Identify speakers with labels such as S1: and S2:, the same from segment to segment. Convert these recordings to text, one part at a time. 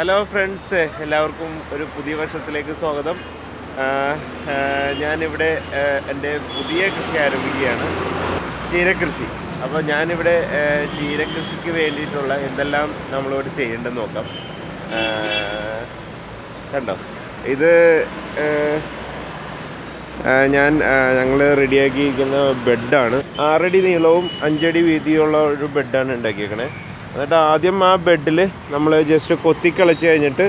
S1: Hello friends എല്ലാവർക്കും ഒരു പുതിയ വർഷത്തിലേക്ക് സ്വാഗതം. ഞാനിവിടെ എന്റെ പുതിയ കൃഷി ആരംഭിക്കുകയാണ്. ചീരകൃഷി അപ്പോൾ ഞാനിവിടെ ചീരകൃഷിക്ക് വേണ്ടിയിട്ടുള്ള എന്തെല്ലാം നമ്മളിവിടെ ചെയ്യേണ്ടെന്ന് നോക്കാം. കണ്ടോ? ഇത് ഞാൻ ഞങ്ങൾ റെഡിയാക്കിയിരിക്കുന്ന ബെഡാണ്. ആറടി നീളവും അഞ്ചടി വീതിയുള്ള ഒരു ബെഡാണ് ഉണ്ടാക്കിയേക്കണേ. എന്നിട്ട് ആദ്യം ആ ബെഡിൽ നമ്മൾ ജസ്റ്റ് കൊത്തിക്കളിച്ച് കഴിഞ്ഞിട്ട്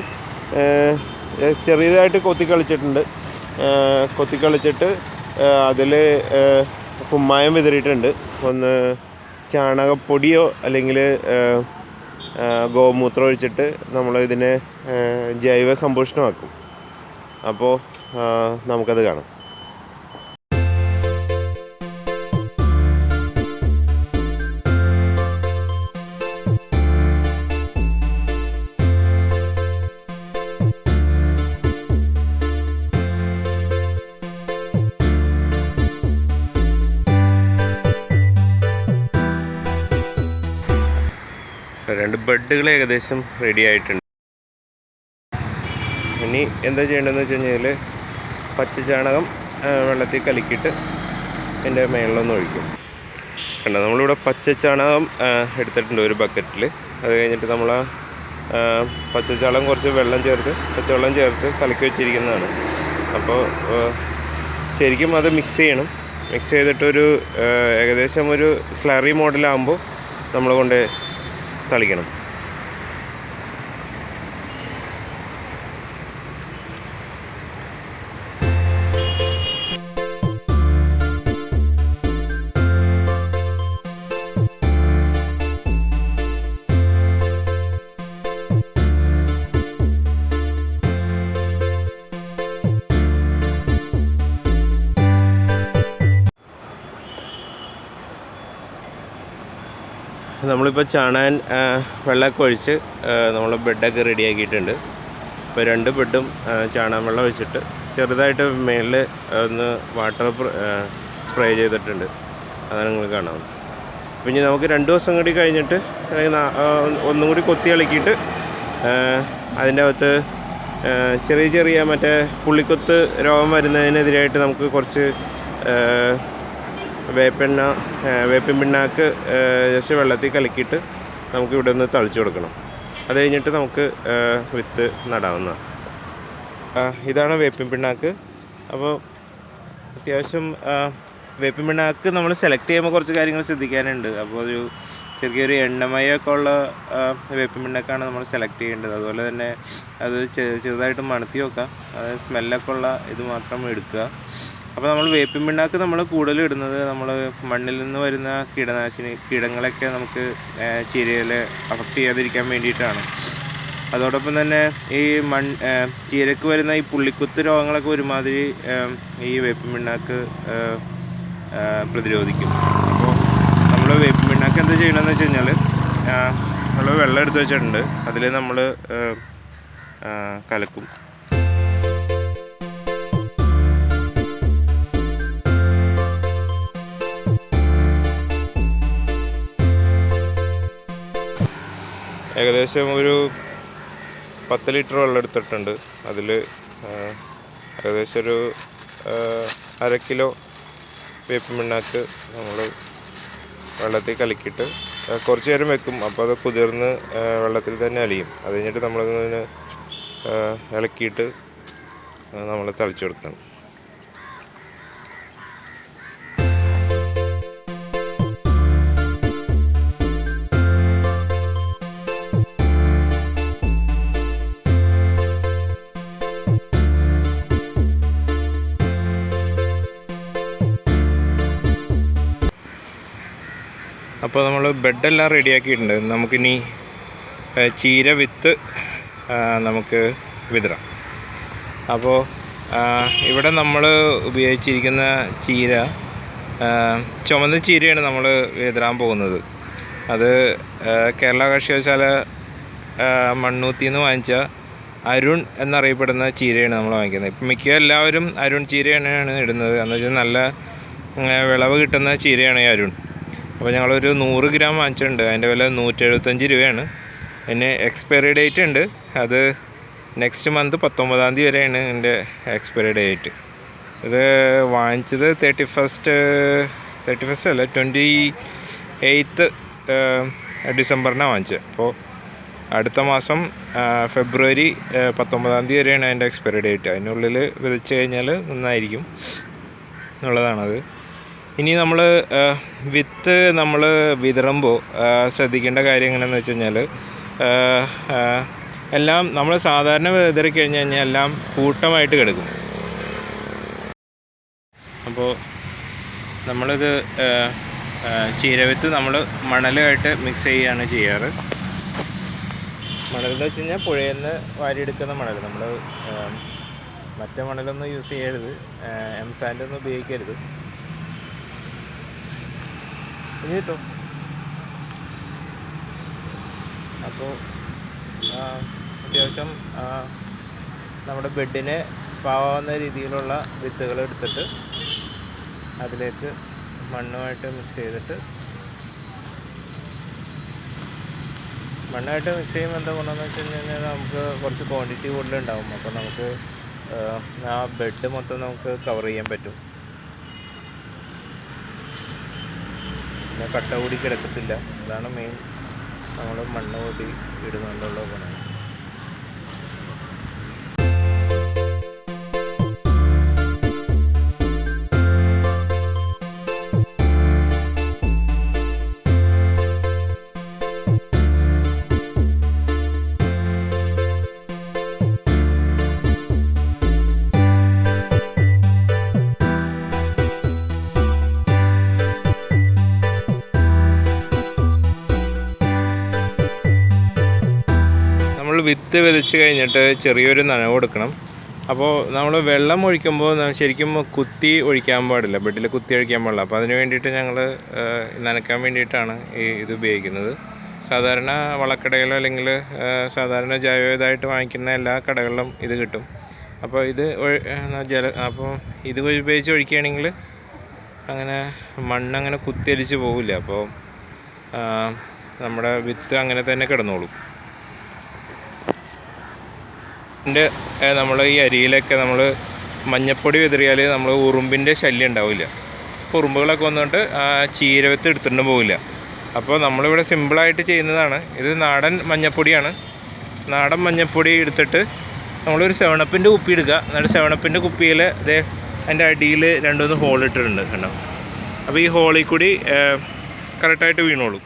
S1: ചെറിയതായിട്ട് കൊത്തിക്കളിച്ചിട്ടുണ്ട് കൊത്തിക്കളിച്ചിട്ട് അതിൽ കുമ്മായം വിതറിയിട്ടുണ്ട്. ഒന്ന് ചാണകപ്പൊടിയോ അല്ലെങ്കിൽ ഗോമൂത്രം ഒഴിച്ചിട്ട് നമ്മൾ ഇതിനെ ജൈവ സമ്പുഷ്ടമാക്കും അപ്പോൾ നമുക്കത് കാണാം. രണ്ട് ബെഡുകൾ ഏകദേശം റെഡി ആയിട്ടുണ്ട്. ഇനി എന്താ ചെയ്യേണ്ടതെന്ന് വെച്ച് കഴിഞ്ഞാൽ പച്ചച്ചാണകം വെള്ളത്തിൽ കലക്കിയിട്ട് എന്റെ മേളിലൊന്ന് ഒഴിക്കും. കണ്ടോ നമ്മളിവിടെ പച്ചച്ചാണകം ആ, എടുത്തിട്ടുണ്ട് ഒരു ബക്കറ്റിൽ അത് കഴിഞ്ഞിട്ട് നമ്മൾ പച്ചച്ചാണകം കുറച്ച് വെള്ളം ചേർത്ത് പച്ചവെള്ളം ചേർത്ത് കലക്കി വെച്ചിരിക്കുന്നതാണ്. അപ്പോൾ ശരിക്കും അത് മിക്സ് ചെയ്യണം. മിക്സ് ചെയ്തിട്ടൊരു ഏകദേശം ഒരു സ്ലറി മോഡലാകുമ്പോൾ നമ്മൾ കൊണ്ട് തളിക്കണം നമ്മളിപ്പോൾ ചാണാൻ വെള്ളമൊക്കെ ഒഴിച്ച് നമ്മൾ ബെഡൊക്കെ റെഡിയാക്കിയിട്ടുണ്ട്. ഇപ്പോൾ രണ്ട് ബെഡും ചാണാൻ വെള്ളം ഒഴിച്ചിട്ട് ചെറുതായിട്ട് മേളിൽ ഒന്ന് വാട്ടർ സ്പ്രേ ചെയ്തിട്ടുണ്ട്. അതാണ് നിങ്ങൾ കാണാം പിന്നെ നമുക്ക് രണ്ട് ദിവസം കൂടി കഴിഞ്ഞിട്ട് അല്ലെങ്കിൽ ഒന്നും കൂടി കൊത്തി ഇളക്കിയിട്ട് അതിന്റെ അകത്ത് ചെറിയ ചെറിയ മറ്റേ പുള്ളിക്കൊത്ത് രോഗം വരുന്നതിനെതിരായിട്ട് നമുക്ക് കുറച്ച് വേപ്പെണ്ണ വേപ്പിൻ പിണ്ണാക്ക് ജസ്റ്റ് വെള്ളത്തിൽ കലക്കിയിട്ട് നമുക്ക് ഇവിടെ നിന്ന് തളിച്ചു കൊടുക്കണം. അത് കഴിഞ്ഞിട്ട് നമുക്ക് വിത്ത് നടാവുന്നതാണ്. ഇതാണ് വേപ്പിൻ പിണ്ണാക്ക് അപ്പോൾ അത്യാവശ്യം വേപ്പിൻ പിണ്ണാക്ക് നമ്മൾ സെലക്ട് ചെയ്യുമ്പോൾ കുറച്ച് കാര്യങ്ങൾ ശ്രദ്ധിക്കാനുണ്ട്. അപ്പോൾ ഒരു ചെറിയൊരു എണ്ണമയൊക്കെ ഉള്ള വേപ്പിൻ പിണ്ണാക്കാണ് നമ്മൾ സെലക്ട് ചെയ്യേണ്ടത്. അതുപോലെ തന്നെ അത് ചെറുതായിട്ട് മണത്തി വെക്കുക അത് സ്മെല്ലൊക്കെ ഉള്ള ഇത് മാത്രം എടുക്കുക. അപ്പോൾ നമ്മൾ വേപ്പിൻ പിണ്ണാക്ക് നമ്മൾ കൂടുതലും ഇടുന്നത് നമ്മൾ മണ്ണിൽ നിന്ന് വരുന്ന കീടനാശിനി കീടങ്ങളൊക്കെ നമുക്ക് ചീരയിൽ അഫക്റ്റ് ചെയ്യാതിരിക്കാൻ വേണ്ടിയിട്ടാണ്. അതോടൊപ്പം തന്നെ ഈ മൺ ചീരക്ക് വരുന്ന ഈ പുള്ളിക്കുത്ത് രോഗങ്ങളൊക്കെ ഒരുമാതിരി ഈ വേപ്പിൻ പിണ്ണാക്ക് പ്രതിരോധിക്കും. അപ്പോൾ നമ്മൾ വേപ്പിൻ പിണ്ണാക്ക് എന്താ ചെയ്യണമെന്ന് വെച്ച് കഴിഞ്ഞാൽ നമ്മൾ വെള്ളം എടുത്ത് വെച്ചിട്ടുണ്ട്. അതിൽ നമ്മൾ കലക്കും. ഏകദേശം ഒരു പത്ത് ലിറ്റർ വെള്ളം എടുത്തിട്ടുണ്ട്. അതിൽ ഏകദേശം ഒരു അര കിലോ വേപ്പിൻ പിണ്ണാക്ക് നമ്മൾ വെള്ളത്തിൽ കലക്കിയിട്ട് കുറച്ച് നേരം വെക്കും. അപ്പോൾ അത് കുതിർന്ന് വെള്ളത്തിൽ തന്നെ അലിയും. അത് കഴിഞ്ഞിട്ട് നമ്മളതിന് ഇളക്കിയിട്ട് നമ്മൾ തളിച്ചു കൊടുക്കണം. അപ്പോൾ നമ്മൾ ബെഡെല്ലാം റെഡിയാക്കിയിട്ടുണ്ട്. നമുക്കിനി ചീര വിത്ത് നമുക്ക് വിതറാം. അപ്പോൾ ഇവിടെ നമ്മൾ ഉപയോഗിച്ചിരിക്കുന്ന ചീര ചുമന്ന ചീരയാണ് നമ്മൾ വിതറാൻ പോകുന്നത്. അത് കേരള കാർഷികശാല മണ്ണൂത്തി നിന്ന് വാങ്ങിച്ച അരുൺ എന്നറിയപ്പെടുന്ന ചീരയാണ് നമ്മൾ വാങ്ങിക്കുന്നത്. ഇപ്പം മിക്ക എല്ലാവരും അരുൺ ചീരയാണ് ഇടുന്നത്. എന്ന് വെച്ചാൽ നല്ല വിളവ് കിട്ടുന്ന ചീരയാണ് ഈ അരുൺ. അപ്പോൾ ഞങ്ങളൊരു നൂറ് ഗ്രാം വാങ്ങിച്ചിട്ടുണ്ട്. അതിന്റെ വില നൂറ്റി എഴുപത്തഞ്ച് രൂപയാണ്. പിന്നെ എക്സ്പയറി ഡേറ്റ് ഉണ്ട്. അത് നെക്സ്റ്റ് മന്ത് പത്തൊമ്പതാം തീയതി വരെയാണ് എന്റെ എക്സ്പയറി ഡേറ്റ് ഇത് വാങ്ങിച്ചത് തേർട്ടി ഫസ്റ്റ് തേർട്ടി ഫസ്റ്റ് അല്ല ട്വന്റി എയ്ത്ത് ഡിസംബറിനാണ് വാങ്ങിച്ചത്. അപ്പോൾ അടുത്ത മാസം ഫെബ്രുവരി പത്തൊമ്പതാം തീയതി വരെയാണ് അതിന്റെ എക്സ്പയറി ഡേറ്റ് അതിനുള്ളിൽ വിതച്ച് കഴിഞ്ഞാൽ നന്നായിരിക്കും എന്നുള്ളതാണത്. ഇനി നമ്മൾ വിത്ത് നമ്മൾ വിതറുമ്പോൾ ശ്രദ്ധിക്കേണ്ട കാര്യം എങ്ങനെയാണെന്ന് വെച്ച് കഴിഞ്ഞാൽ എല്ലാം നമ്മൾ സാധാരണ വിതറി കഴിഞ്ഞ് കഴിഞ്ഞാൽ എല്ലാം കൂട്ടമായിട്ട് കിടക്കും. അപ്പോൾ നമ്മളിത് ചീരവിത്ത് നമ്മൾ മണലുമായിട്ട് മിക്സ് ചെയ്യുകയാണ് ചെയ്യാറ്. മണൽ എന്ന് വെച്ച് കഴിഞ്ഞാൽ പുഴയിൽ നിന്ന് വാരിയെടുക്കുന്ന മണൽ നമ്മൾ മറ്റേ മണലൊന്നും യൂസ് ചെയ്യരുത്. എം സാൻഡൊന്നും ഉപയോഗിക്കരുത്. ഇനി കിട്ടും അപ്പോൾ അത്യാവശ്യം നമ്മുടെ ബെഡിനെ പാവാവുന്ന രീതിയിലുള്ള വിത്തുകൾ എടുത്തിട്ട് അതിലേക്ക് മണ്ണുമായിട്ട് മിക്സ് ചെയ്തിട്ട് മണ്ണായിട്ട് മിക്സ് ചെയ്യുമ്പോൾ എന്താ ഗുണമെന്ന് വെച്ച് കഴിഞ്ഞാൽ നമുക്ക് കുറച്ച് ക്വാണ്ടിറ്റി കൂടുതലുണ്ടാവും. അപ്പോൾ നമുക്ക് ആ ബെഡ് മൊത്തം നമുക്ക് കവർ ചെയ്യാൻ പറ്റും. പിന്നെ കട്ട കൂടി കിടക്കത്തില്ല. അതാണ് മെയിൻ നമ്മൾ മണ്ണ് കൂടി ഇടുന്നുണ്ടുള്ള ഗുണം വിത്ത് വിതച്ച് കഴിഞ്ഞിട്ട് ചെറിയൊരു നനവ് കൊടുക്കണം. അപ്പോൾ നമ്മൾ വെള്ളം ഒഴിക്കുമ്പോൾ ശരിക്കും കുത്തി ഒഴിക്കാൻ പാടില്ല. ബെഡിൽ കുത്തി ഒഴിക്കാൻ പാടില്ല. അപ്പോൾ അതിന് വേണ്ടിയിട്ട് ഞങ്ങൾ നനയ്ക്കാൻ വേണ്ടിയിട്ടാണ് ഈ ഇത് ഉപയോഗിക്കുന്നത്. സാധാരണ വളക്കടയിലോ അല്ലെങ്കിൽ സാധാരണ ജൈവതായിട്ട് വാങ്ങിക്കുന്ന എല്ലാ കടകളിലും ഇത് കിട്ടും. അപ്പോൾ ഇത് ജല അപ്പോൾ ഇത് ഉപയോഗിച്ച് ഒഴിക്കുകയാണെങ്കിൽ അങ്ങനെ മണ്ണങ്ങനെ കുത്തിയരിച്ച് പോവില്ല. അപ്പോൾ നമ്മുടെ വിത്ത് അങ്ങനെ തന്നെ കിടന്നോളും. എന്റെ നമ്മൾ ഈ അരിയിലൊക്കെ നമ്മൾ മഞ്ഞപ്പൊടി വിതറിയാൽ നമ്മൾ ഉറുമ്പിന്റെ ശല്യം ഉണ്ടാവില്ല. അപ്പോൾ ഉറുമ്പുകളൊക്കെ വന്നിട്ട് ആ ചീരവത്ത് എടുത്തിട്ട് പോവില്ല. അപ്പോൾ നമ്മളിവിടെ സിമ്പിളായിട്ട് ചെയ്യുന്നതാണ്. ഇത് നാടൻ മഞ്ഞപ്പൊടിയാണ്. നാടൻ മഞ്ഞപ്പൊടി എടുത്തിട്ട് നമ്മളൊരു സെവണപ്പിന്റെ കുപ്പി എടുക്കുക എന്നിട്ട് സെവണപ്പിന്റെ കുപ്പിയിൽ അതേ അതിന്റെ അടിയിൽ രണ്ടുമൂന്ന് ഹോൾ ഇട്ടിട്ടുണ്ട് കണ്ടോ? അപ്പോൾ ഈ ഹോളിൽ കൂടി കറക്റ്റായിട്ട് വീണോളും.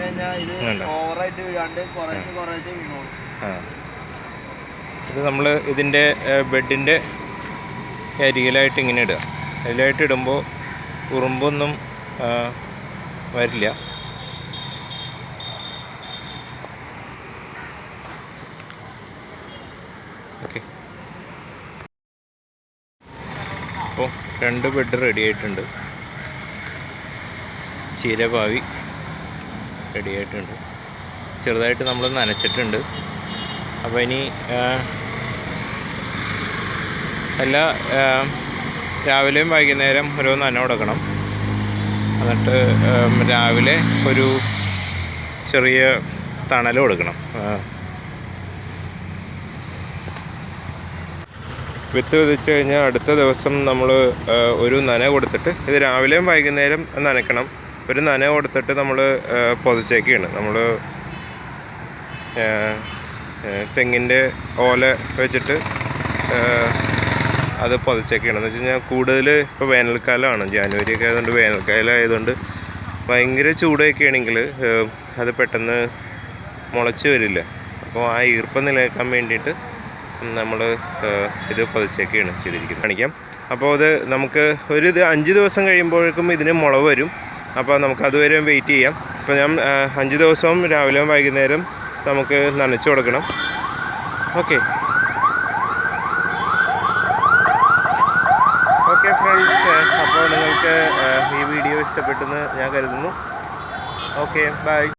S2: കഴിഞ്ഞാൽ ഇത്
S1: നമ്മൾ ഇതിന്റെ ബെഡിന്റെ അരികിലായിട്ട് ഇങ്ങനെ ഇടുക. അതിലായിട്ട് ഇടുമ്പോൾ ഉറുമ്പൊന്നും വരില്ല. ഓക്കെ. അപ്പോൾ രണ്ട് ബെഡ് റെഡി ആയിട്ടുണ്ട്. ചീരഭാവി റെഡി ആയിട്ടുണ്ട്. ചെറുതായിട്ട് നമ്മൾ നനച്ചിട്ടുണ്ട്. അപ്പോൾ ഇനി എല്ലാ രാവിലെയും വൈകുന്നേരം ഓരോന്ന് നന കൊടുക്കണം. എന്നിട്ട് രാവിലെ ഒരു ചെറിയ തണൽ കൊടുക്കണം. വിത്ത് വിതച്ച് കഴിഞ്ഞാൽ അടുത്ത ദിവസം നമ്മൾ ഒരു നന കൊടുത്തിട്ട് ഇത് രാവിലെയും വൈകുന്നേരം നനയ്ക്കണം. ഒരു നന കൊടുത്തിട്ട് നമ്മൾ പൊതിച്ചേക്കാണ്. നമ്മൾ തെങ്ങിന്റെ ഓല വെച്ചിട്ട് അത് പൊതച്ചൊക്കെയാണ് എന്ന് വെച്ച് കഴിഞ്ഞാൽ കൂടുതൽ ഇപ്പോൾ വേനൽക്കാലമാണ് ജാനുവരി ഒക്കെ ആയതുകൊണ്ട് വേനൽക്കാലം ആയതുകൊണ്ട് ഭയങ്കര ചൂടൊക്കെ ആണെങ്കിൽ അത് പെട്ടെന്ന് മുളച്ച് വരില്ല. അപ്പോൾ ആ ഈർപ്പം നിലനിൽക്കാൻ വേണ്ടിയിട്ട് നമ്മൾ ഇത് പൊതച്ചൊക്കെയാണ് ചെയ്തിരിക്കുന്നത്. കാണിക്കാം. അപ്പോൾ അത് നമുക്ക് ഒരു ഇത് അഞ്ച് ദിവസം കഴിയുമ്പോഴേക്കും ഇതിന് മുളവ് വരും. അപ്പോൾ നമുക്ക് അതുവരെ വെയിറ്റ് ചെയ്യാം. അപ്പോൾ ഞാൻ അഞ്ച് ദിവസവും രാവിലെയും വൈകുന്നേരം നമുക്ക് നനച്ചു കൊടുക്കണം. ഓക്കെ ഓക്കെ ഫ്രണ്ട്സ് അപ്പോൾ നിങ്ങൾക്ക് ഈ വീഡിയോ ഇഷ്ടപ്പെട്ടെന്ന് ഞാൻ കരുതുന്നു. Okay bye